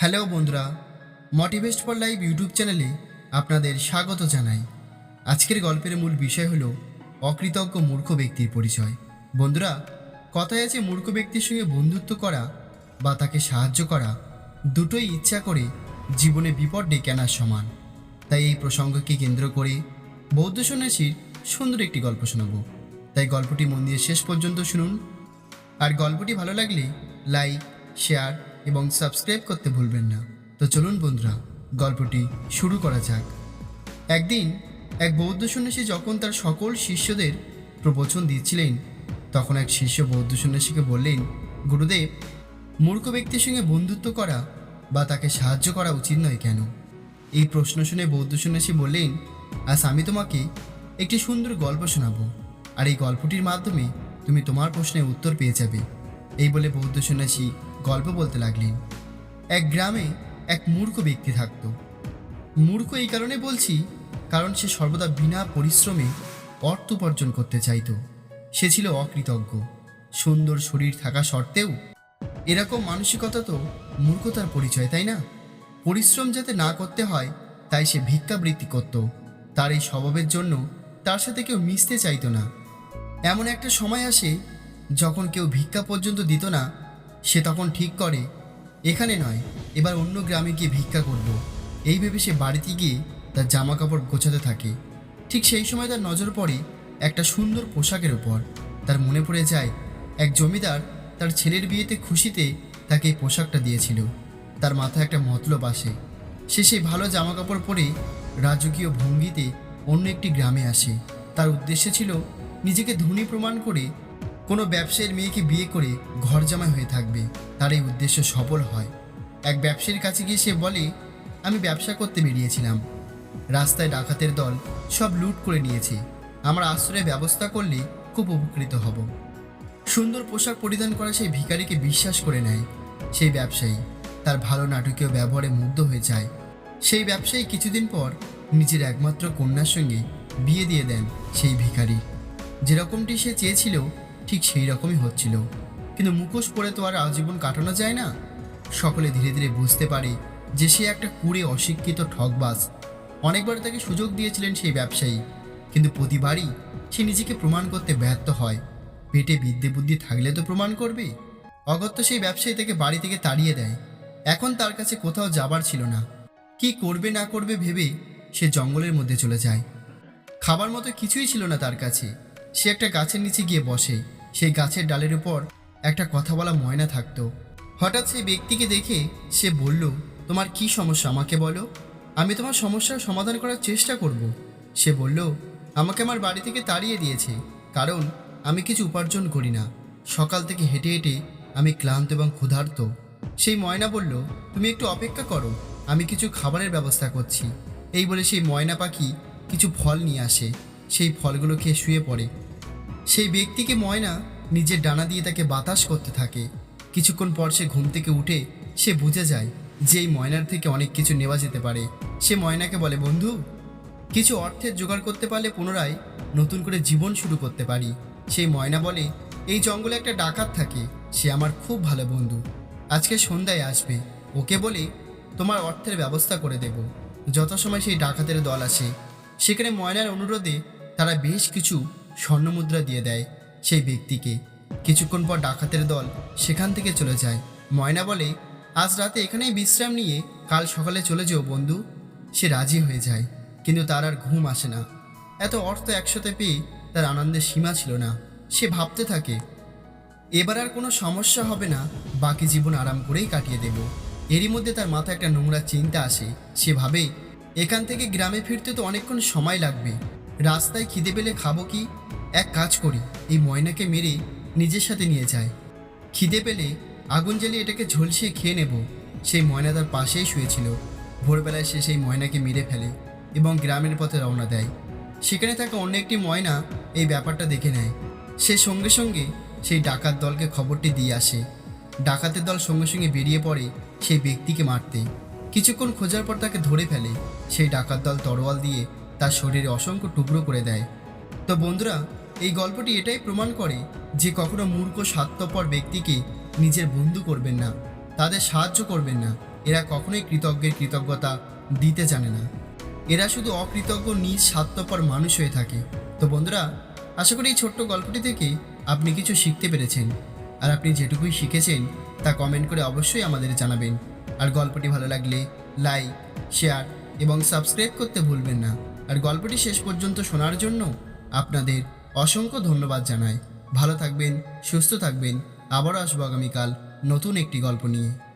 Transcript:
Hello বন্ধুরা মোটিভেস্ট for life YouTube চ্যানেলে আপনাদের স্বাগত জানাই। আজকের গল্পের মূল বিষয় হলো অকৃতজ্ঞ মূর্খ ব্যক্তির পরিচয়। বন্ধুরা, কথায় আছে মূর্খ ব্যক্তির সঙ্গে বন্ধুত্ব করা বা তাকে সাহায্য করা দুটোই ইচ্ছা করে জীবনে বিপদ ডেকে আনার সমান। তাই এই প্রসঙ্গকে কেন্দ্র করে বৌদ্ধ সন্ন্যাসীর সুন্দর একটি গল্প শোনাবো। তাই গল্পটি মন দিয়ে শেষ পর্যন্ত শুনুন। আর গল্পটি ভালো লাগলে লাইক, শেয়ার এবং সাবস্ক্রাইব করতে ভুলবেন না। তো চলুন বন্ধুরা, গল্পটি শুরু করা যাক। একদিন এক বৌদ্ধ সন্ন্যাসী যখন তার সকল শিষ্যদের প্রবচন দিচ্ছিলেন, তখন এক শিষ্য বৌদ্ধ সন্ন্যাসীকে বললেন, গুরুদেব, মূর্খ ব্যক্তির সঙ্গে বন্ধুত্ব করা বা তাকে সাহায্য করা উচিত নয় কেন? এই প্রশ্ন শুনে বৌদ্ধ সন্ন্যাসী বললেন, আজ আমি তোমাকে একটি সুন্দর গল্প শোনাবো, আর এই গল্পটির মাধ্যমে তুমি তোমার প্রশ্নের উত্তর পেয়ে যাবে। এই বলে বৌদ্ধ সন্ন্যাসী গল্প বলতে লাগলেন। এক গ্রামে এক মূর্খ ব্যক্তি থাকত। মূর্খ এই কারণে বলছি, কারণ সে সর্বদা বিনা পরিশ্রমে অর্থ উপার্জন করতে চাইতো। সে ছিল অকৃতজ্ঞ। সুন্দর শরীর থাকা সত্ত্বেও এরকম মানসিকতা তো মূর্খতার পরিচয়, তাই না? পরিশ্রম যাতে না করতে হয়, তাই সে ভিক্ষাবৃত্তি করত। তার এই স্বভাবের জন্য তার সাথে কেউ মিশতে চাইতো না। এমন একটা সময় আসে, যখন কেউ ভিক্ষা পর্যন্ত দিত না সে তখন ঠিক করে, এখানে নয়, এবার অন্য গ্রামে গিয়ে ভিক্ষা করব। এই ভেবে সে বাড়িতে গিয়ে তার জামা কাপড় গোছাতে থাকে। ঠিক সেই সময় তার নজর পড়ে একটা সুন্দর পোশাকের উপর। তার মনে পড়ে যায়, এক জমিদার তার ছেলের বিয়েতে খুশিতে তাকে এই পোশাকটা দিয়েছিল। তার মাথায় একটা মতলব আসে। সে সেই ভালো জামা কাপড় পরে রাজকীয় ভঙ্গিতে অন্য একটি গ্রামে আসে। তার উদ্দেশ্য ছিল নিজেকে ধনী প্রমাণ করে কোনো ব্যবসায়ীর মেয়েকে বিয়ে করে ঘর জামাই হয়ে থাকবে, তার এই উদ্দেশ্য সফল হয়। এক ব্যবসায়ীর কাছে গিয়ে সে বলে, আমি ব্যবসা করতে বেরিয়েছিলাম। রাস্তায় ডাকাতের দল সব লুট করে নিয়েছে। আমার আশ্রয়ের ব্যবস্থা করলে খুব উপকৃত হব। সুন্দর পোশাক পরিধান করা সেই ভিখারিকে বিশ্বাস করে নেয় সেই ব্যবসায়ী। তার ভালো নাটকীয় ব্যবহারে মুগ্ধ হয়ে যায়। সেই ব্যবসায়ী কিছুদিন পর নিজের একমাত্র কন্যার সঙ্গে বিয়ে দিয়ে দেন সেই ভিখারি। যেরকমটি সে চেয়েছিল ঠিক সেই রকমই হচ্ছিল। কিন্তু মুখোশ পরে তো আর আজীবন কাটানো যায় না। সকলে ধীরে ধীরে বুঝতে পারে যে সে একটা কুড়ে অশিক্ষিত ঠকবাজ অনেকবার তাকে সুযোগ দিয়েছিলেন সেই ব্যবসায়ী। কিন্তু প্রতিবারই সে নিজেকে প্রমাণ করতে ব্যর্থ হয়। পেটে বিদ্যে বুদ্ধি থাকলে তো প্রমাণ করবে। অগত্য সেই ব্যবসায়ী তাকে বাড়ি থেকে তাড়িয়ে দেয়। এখন তার কাছে কোথাও যাবার ছিল না। কি করবে না করবে ভেবে সে জঙ্গলের মধ্যে চলে যায়। খাবার মতো কিছুই ছিল না তার কাছে। সে একটা গাছের নিচে গিয়ে বসে। সেই গাছের ডালের উপর একটা কথা বলা ময়না থাকতো। হঠাৎ সেই ব্যক্তিকে দেখে সে বলল, তোমার কি সমস্যা আমাকে বলো? আমি তোমার সমস্যার সমাধান করার চেষ্টা করব। সে বলল, আমাকে আমার বাড়ি থেকে তাড়িয়ে দিয়েছে, কারণ আমি কিছু উপার্জন করি না। সকাল থেকে হেঁটে হেঁটে আমি ক্লান্ত এবং ক্ষুধার্ত। সেই ময়না বলল, তুমি একটু অপেক্ষা করো, আমি কিছু খাবারের ব্যবস্থা করছি। এই বলে সেই ময়না পাখি কিছু ফল নিয়ে আসে। সেই ফলগুলো খেয়ে শুয়ে পড়ে। সেই ব্যক্তিকে ময়না নিজের ডানা দিয়ে তাকে বাতাস করতে থাকে। কিছুক্ষণ পর সে ঘুম থেকে উঠে সে বুঝে যায় যে এই ময়নার থেকে অনেক কিছু নেওয়া যেতে পারে। সে ময়নাকে বলে, বন্ধু, কিছু অর্থের জোগাড় করতে পারলে পুনরায় নতুন করে জীবন শুরু করতে পারি। সেই ময়না বলে, এই জঙ্গলে একটা ডাকাত থাকে। সে আমার খুব ভালো বন্ধু। আজকে সন্ধ্যায় আসবে। ওকে বলে তোমার অর্থের ব্যবস্থা করে দেব। যথাসময় সেই ডাকাতের দল আসে। সেখানে ময়নার অনুরোধে তারা বেশ কিছু স্বর্ণমুদ্রা দিয়ে দেয়। সেই ব্যক্তিকে কিছুক্ষণ পর ডাকাতের দল সেখান থেকে চলে যায়। ময়না বলে, আজ রাতে এখানেই বিশ্রাম নিয়ে কাল সকালে চলে যেও বন্ধু। সে রাজি হয়ে যায়, কিন্তু তার আর ঘুম আসে না। এত অর্থ একসাথে পেয়ে তার আনন্দের সীমা ছিল না। সে ভাবতে থাকে, এবার আর কোনো সমস্যা হবে না, বাকি জীবন আরাম করেই কাটিয়ে দেব। এরই মধ্যে তার মাথায় একটা নোংরা চিন্তা আসে। সে ভাবে, এখান থেকে গ্রামে ফিরতে তো অনেকক্ষণ সময় লাগবে। রাস্তায় খিদে পেলে খাব কি? এক কাজ করি, এই ময়নাকে মেরে নিজের সাথে নিয়ে যায় খিদে পেলে আগুন জ্বালিয়ে এটাকে ঝলসিয়ে খেয়ে নেব। সেই ময়না তার পাশেই শুয়েছিল। ভোরবেলায় সে সেই ময়নাকে মেরে ফেলে এবং গ্রামের পথে রওনা দেয়। সেখানে থাকা অন্য একটি ময়না এই ব্যাপারটা দেখে নেয়। সে সঙ্গে সঙ্গে সেই ডাকাত দলকে খবরটি দিয়ে আসে। ডাকাতের দল সঙ্গে সঙ্গে বেরিয়ে পড়ে সেই ব্যক্তিকে মারতে। কিছুক্ষণ খোঁজার পর তাকে ধরে ফেলে। সেই ডাকাত দল তরোয়াল দিয়ে তার শরীরে অসংখ্য টুকরো করে দেয়। তো বন্ধুরা, এই গল্পটি এটাই প্রমাণ করে যে কখনো মূর্খ, স্বার্থপর ব্যক্তিকে নিজের বন্ধু করবেন না, তাদের সাহায্য করবেন না। এরা কখনোই কৃতজ্ঞের কৃতজ্ঞতা দিতে জানে না। এরা শুধু অকৃতজ্ঞ, নিজ, স্বার্থপর মানুষ হয়ে থাকে। তো বন্ধুরা, আশা করি এই ছোট্ট গল্পটি থেকে আপনি কিছু শিখতে পেরেছেন। আর আপনি যেটুকুই শিখেছেন, তা কমেন্ট করে অবশ্যই আমাদের জানাবেন। আর গল্পটি ভালো লাগলে লাইক, শেয়ার এবং সাবস্ক্রাইব করতে ভুলবেন না। আর গল্পটি শেষ পর্যন্ত শোনার জন্য আপনাদের অসংখ্য ধন্যবাদ জানাই। ভালো থাকবেন, সুস্থ থাকবেন। আবারও আসব আগামীকাল নতুন একটি গল্প নিয়ে।